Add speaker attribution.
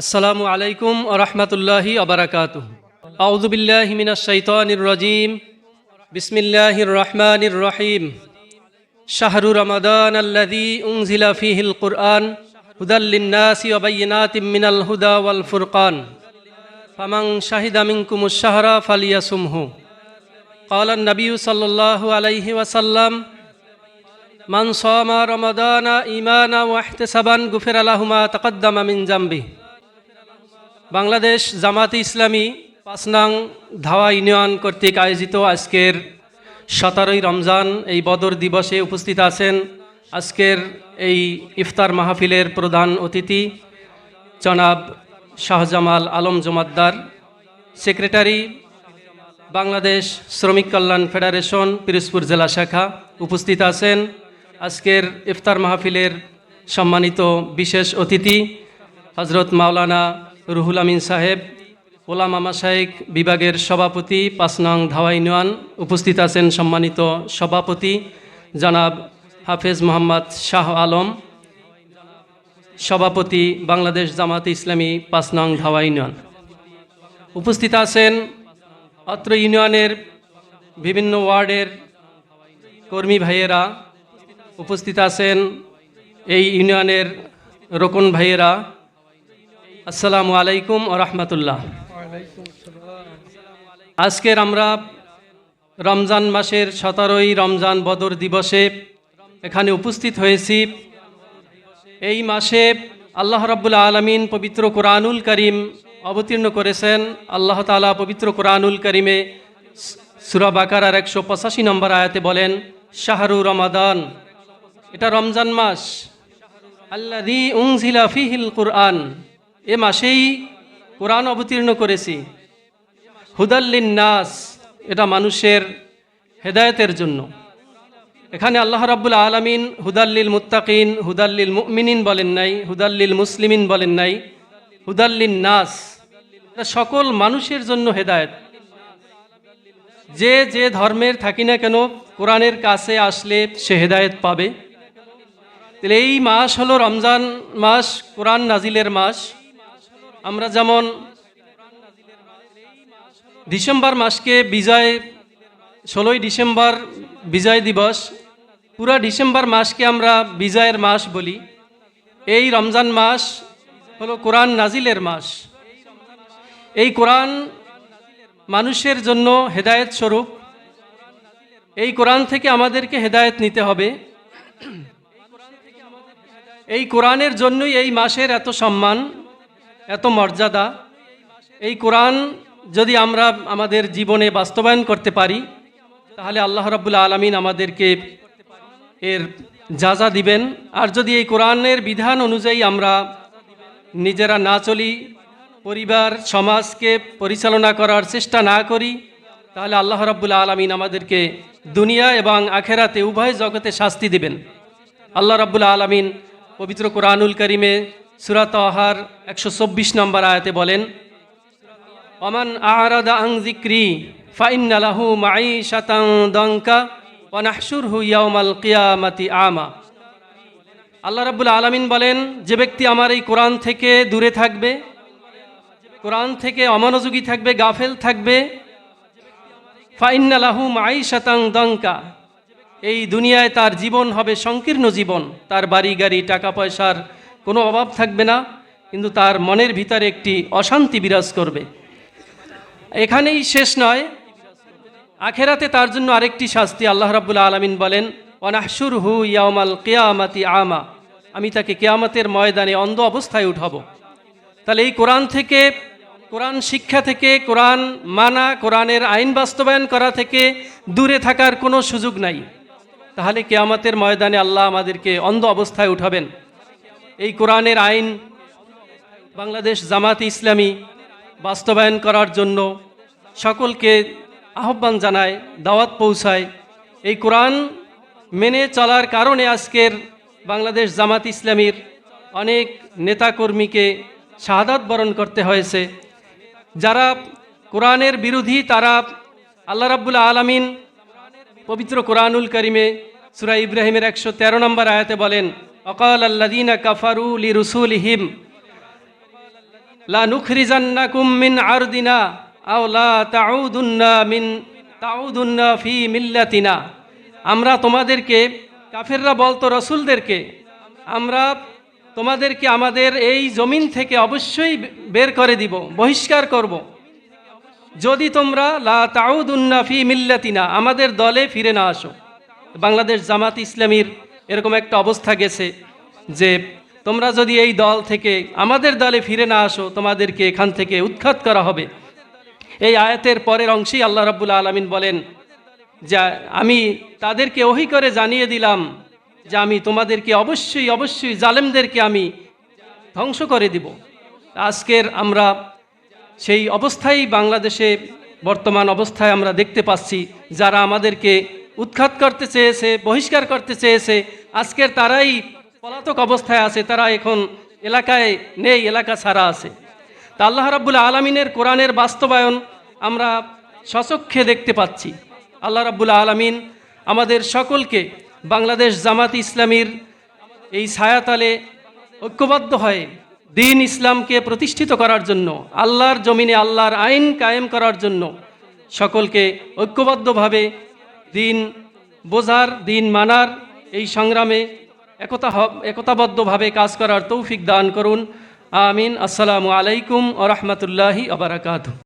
Speaker 1: আসসালামু আলাইকুম রহমতুল্লাহি আবরাকাত আউজুবিল্লাহ মিনাশাইতানির রাজিম বিসমিল্লাহির রহমানির রহিম শাহরু রমাদান আল্লাযী উনজিলা ফীহিল কুরআন হুদাল লিন-নাসি ওয়া বায়িনাতিম মিনাল হুদা ওয়াল ফুরকান ফামান শাহিদা মিনকুমুশ শাহরা ফালিয়াসুমহু قال النبي صلى الله عليه وسلم من صام رمضان إيمانا واحتسابا غفر له ما تقدم من ذنبه বাংলাদেশ জামাতে ইসলামী পাঁচ নং ধাওয়া ইউনিয়ন কর্তৃক আয়োজিত আজকের সতেরোই রমজান এই বদর দিবসে উপস্থিত আছেন আজকের এই ইফতার মাহফিলের প্রধান অতিথি জনাব শাহজামাল আলম জমাদ্দার, সেক্রেটারি বাংলাদেশ শ্রমিক কল্যাণ ফেডারেশন, পিরোজপুর জেলা শাখা উপস্থিত আছেন। আজকের ইফতার মাহফিলের সম্মানিত বিশেষ অতিথি হজরত মাওলানা রুহুল আমিন সাহেব, ওলামা মাসাইক বিভাগের সভাপতি পাঁচ নং ধাওয়াই ইউনিয়ন উপস্থিত আছেন সম্মানিত সভাপতি জনাব হাফেজ মোহাম্মদ শাহ আলম, সভাপতি বাংলাদেশ জামাত ইসলামী পাঁচ নং ধাওয়া ইউনিয়ন উপস্থিত আছেন অত্র ইউনিয়নের বিভিন্ন ওয়ার্ডের কর্মী ভাইয়েরা, উপস্থিত আছেন এই ইউনিয়নের রোকন ভাইয়েরা আসসালামু আলাইকুম ও রহমতুল্লাহ। আজকের আমরা রমজান মাসের সতেরোই রমজান বদর দিবসে এখানে উপস্থিত হয়েছি। এই মাসে আল্লাহ রাব্বুল আলমিন পবিত্র কোরআনুল করিম অবতীর্ণ করেছেন। আল্লাহ তালা পবিত্র কোরআনুল করিমে সুরা বাকারার একশো পঁচাশি নম্বর আয়াতে বলেন, শাহরু রমাদান। এটা রমজান মাস। আল্লাহ আল্লাদি উংজিলা ফিহিল কোরআন। এ মাসেই কোরআন অবতীর্ণ করেছি। হুদাল্লিন নাস এটা মানুষের হেদায়েতের জন্য। এখানে আল্লাহ রাব্বুল আলমিন হুদাল্লিল মুত্তাকিন হুদাল্লিল মুমিনিন বলেন নাই হুদাল্লিল মুসলিমিন বলেন নাই হুদাল্লিন নাস। সকল মানুষের জন্য হেদায়েত। যে যে ধর্মের থাকি না কেন কোরআনের কাছে আসলে সে হেদায়েত পাবে। তাহলে এই মাস হলো রমজান মাস, কোরআন নাজিলের মাস। আমরা যেমন ডিসেম্বর মাসকে বিজয়, ষোলোই ডিসেম্বর বিজয় দিবস, পুরা ডিসেম্বর মাসকে আমরা বিজয়ের মাস বলি। এই রমজান মাস হলো কোরআন নাজিলের মাস। এই কোরআন মানুষের জন্য হেদায়েত স্বরূপ। এই কোরআন থেকে আমাদেরকে হেদায়েত নিতে হবে। এই কোরআনের জন্যই এই মাসের এত সম্মান। এত মর্যাদা। এই কোরআন যদি আমরা আমাদের জীবনে বাস্তবায়ন করতে পারি, তাহলে আল্লাহ রাবুল আলমিন আমাদেরকে এর যা যা দিবেন। আর যদি এই কোরআনের বিধান অনুযায়ী আমরা নিজেরা না চলি, পরিবার, সমাজকে পরিচালনা করার চেষ্টা না করি, তাহলে আল্লাহ রাব্বুল আলমিন আমাদেরকে দুনিয়া এবং আখেরাতে উভয় জগতে শাস্তি দিবেন। আল্লাহ রাব্বুল আলমিন পবিত্র কোরআনুল করিমে সুরাত আহার একশো চব্বিশ নম্বর আয়াতে বলেন অমান আরাদা আং জিক্রি ফাইন্নালাহু মাই শাতাং দঙ্কা ওয়ানাহসুর হু ইয়াউমাল কিয়ামাতি আমা। আল্লাহ রাব্বুল আলমিন বলেন, যে ব্যক্তি আমার এই কোরআন থেকে দূরে থাকবে, কোরআন থেকে অমনোযোগী থাকবে, গাফেল থাকবে ফাইন্নালাহু মাই শাতাং দঙ্কা, এই দুনিয়ায় তার জীবন হবে সংকীর্ণ জীবন, তার বাড়ি, গাড়ি, টাকা পয়সার কোনো অভাব থাকবে না, কিন্তু তার মনের ভিতরে একটি অশান্তি বিরাজ করবে। এখানেই শেষ নয়, আখেরাতে তার জন্য আরেকটি শাস্তি আল্লাহ রাবুল্লা আলমিন বলেন অনাহসুর হু ইয়ামাল কেয়ামাতি আমা আমি তাকে কেয়ামতের ময়দানে অন্ধ অবস্থায় উঠাবো। তাহলে এই কোরআন থেকে, কোরআন শিক্ষা থেকে, কোরআন মানা, কোরআনের আইন বাস্তবায়ন করা থেকে দূরে থাকার কোনো সুযোগ নাই। তাহলে কেয়ামতের ময়দানে আল্লাহ আমাদেরকে অন্ধ অবস্থায় উঠাবেন। এই কোরআনের আইন বাংলাদেশ জামাত ইসলামী বাস্তবায়ন করার জন্য সকলকে আহ্বান জানায়, দাওয়াত পৌঁছায়। এই কোরআন মেনে চলার কারণে আজকের বাংলাদেশ জামাত ইসলামীর অনেক নেতাকর্মীকে শাহাদাত বরণ করতে হয়েছে। যারা কোরআনের বিরোধী, তারা আল্লাহ রাব্বুল আলমিন পবিত্র কোরআনুল করিমে সুরা ইব্রাহিমের একশো তেরো নম্বর আয়াতে বলেন কাফারু লি রসুল হিম লা নুখরিজান্নাকুম মিন আরদিনা আও লা তাউদুন্না মিন তাউদুন্না ফি মিল্লাতিনা আমরা তোমাদেরকে কাফেররা বলতো রসুলদেরকে, আমরা তোমাদেরকে আমাদের এই জমিন থেকে অবশ্যই বের করে দিব, বহিষ্কার করব। যদি তোমরা লা তাউদুন্না ফি মিল্লাতিনা, আমাদের দলে ফিরে না আসো বাংলাদেশ জামাত ইসলামীর এরকম একটা অবস্থা গেছে যে তোমরা যদি এই দল থেকে আমাদের দলে ফিরে না আসো, তোমাদেরকে এখান থেকে উৎখাত করা হবে। এই আয়াতের পরের অংশেই আল্লাহ রাব্বুল আলমিন বলেন যা, আমি তাদেরকে ওহি করে জানিয়ে দিলাম যে, আমি তোমাদেরকে অবশ্যই অবশ্যই জালেমদেরকে আমি ধ্বংস করে দিব। আজকের আমরা সেই অবস্থায় বাংলাদেশে বর্তমান অবস্থায় আমরা দেখতে পাচ্ছি। যারা আমাদেরকে উৎখাত করতে চেয়েছে, বহিষ্কার করতে চেয়েছে আজকের তারাই পলাতক অবস্থায় আছে, তারা এখন এলাকায় নেই, এলাকা ছাড়া আছে। তা আল্লাহ রাব্বুল আলমিনের কোরআনের বাস্তবায়ন আমরা সচক্ষে দেখতে পাচ্ছি। আল্লাহ রাব্বুল আলমিন আমাদের সকলকে বাংলাদেশ জামাত ইসলামীর এই ছায়াতালে ঐক্যবদ্ধ হয়ে দিন ইসলামকে প্রতিষ্ঠিত করার জন্য, আল্লাহর জমিনে আল্লাহর আইন কায়েম করার জন্য সকলকে ঐক্যবদ্ধভাবে দিন বোঝার, দিন মানার এই সংগ্রামে একতা একতাবদ্ধভাবে কাজ করার তৌফিক দান করুন। আমিন। আসসালামু আলাইকুম আ রহমতুল্লাহি আবরাকাত